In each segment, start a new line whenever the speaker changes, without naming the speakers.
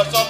Because of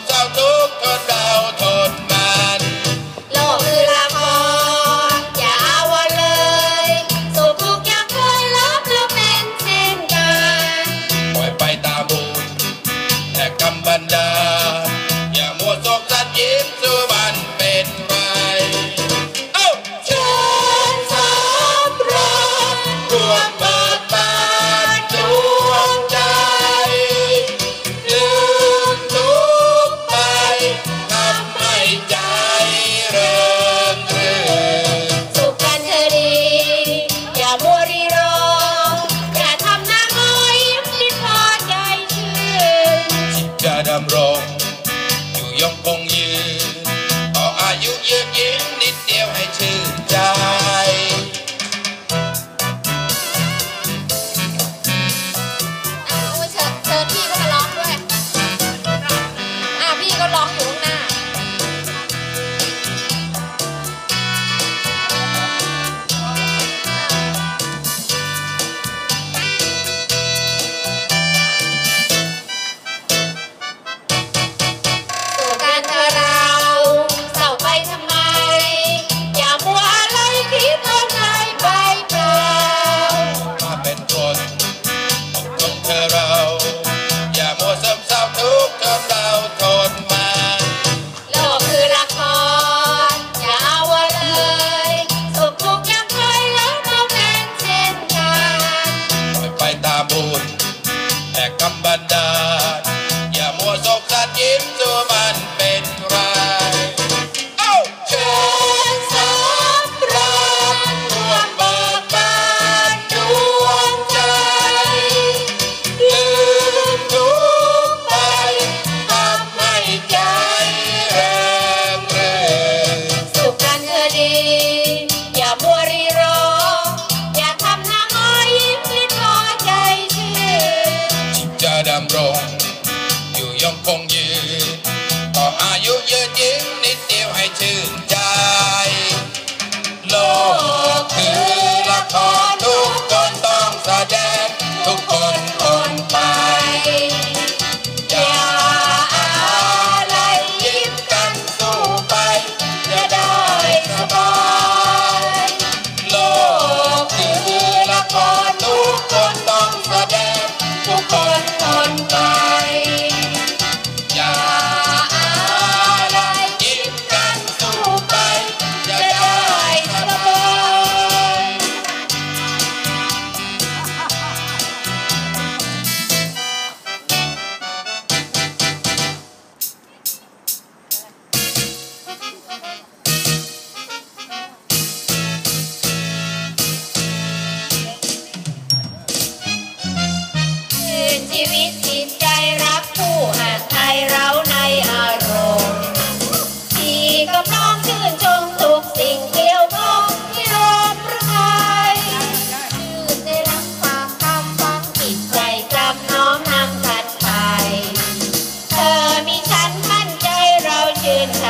Madam Raw, you young Kong ำรงอยู่ย
งค
งยืน
ต่ออายุเย
อะ
ยิ่งนิดเดียวให้ชื่นใจ โลกคือละครทุกคนต้องแสดงทุกคน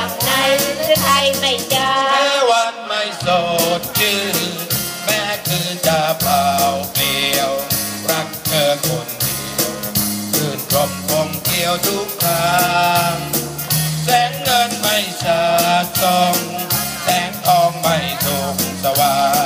อม่แวันไม่สดชื่นแม้คืนจะเปล่าเดีย
ว รักเธอคนดียวคืนรมคงเกี่ยวทุกครั้งแสงเงินไม่สา
ดส่อง แสงทองไม่ส่งสว่าง